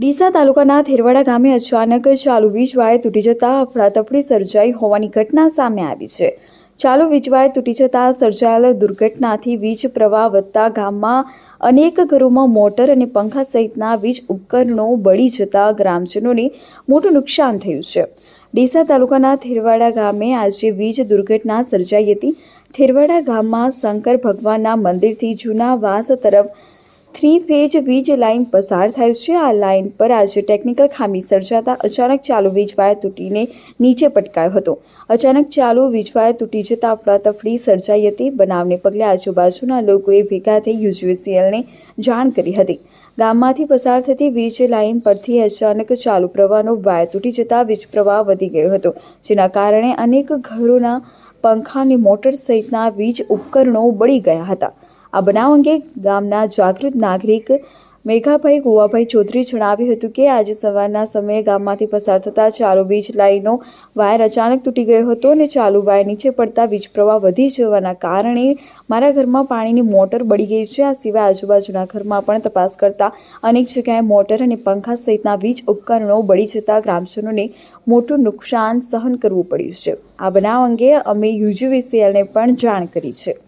ડીસા તાલુકાના થેરવાડા ગામે અચાનક ચાલુ વીજ વાયર તૂટી જતા અફડાતફડી સર્જાઈ હોવાની ઘટના સામે આવી છે. ચાલુ વીજવાયર તૂટી જતા સર્જાયેલ દુર્ઘટનાથી વીજ પ્રવાહ વધતા ગામમાં અનેક ઘરોમાં મોટર અને પંખા સહિતના વીજ ઉપકરણો બળી જતા ગ્રામજનોને મોટું નુકસાન થયું છે. ડીસા તાલુકાના થેરવાડા ગામે આજે વીજ દુર્ઘટના સર્જાઈ હતી. થેરવાડા ગામમાં શંકર ભગવાનના મંદિરથી જૂના વાસ તરફ થ્રી ફેજ વીજ લાઇન પસાર થાય છે. આ લાઇન પર આજે ટેકનિકલ ખામી સર્જાતા અચાનક ચાલુ વીજ વાયર તૂટીને નીચે પટકાયો હતો. અચાનક ચાલુ વીજ વાયર તૂટી જતા અફડાતફડી સર્જાઈ હતી. બનાવને પગલે આજુબાજુના લોકોએ ભેગા થઈ યુજીવીસીએલને જાણ કરી હતી. ગામમાંથી પસાર થતી વીજ લાઇન પરથી અચાનક ચાલુ પ્રવાહનો વાયર તૂટી જતા વીજ પ્રવાહ વધી ગયો હતો, જેના કારણે અનેક ઘરોના પંખા અને મોટર સહિતના વીજ ઉપકરણો બળી ગયા હતા. આ બનાવ અંગે ગામના જાગૃત નાગરિક મેઘાભાઈ ગોવાભાઈ ચૌધરી જણાવ્યું હતું કે આજે સવારના સમયે ગામમાંથી પસાર થતા ચાલુ વીજ લાઇનનો વાયર અચાનક તૂટી ગયો હતો અને ચાલુ વાયર નીચે પડતા વીજ પ્રવાહ વધી જવાના કારણે મારા ઘરમાં પાણીની મોટર બળી ગઈ છે. આ સિવાય આજુબાજુના ઘરમાં પણ તપાસ કરતા અનેક જગ્યાએ મોટર અને પંખા સહિતના વીજ ઉપકરણો બળી જતા ગ્રામજનોને મોટું નુકસાન સહન કરવું પડ્યું છે. આ બનાવ અંગે અમે યુજીવીસીએલને પણ જાણ કરી છે.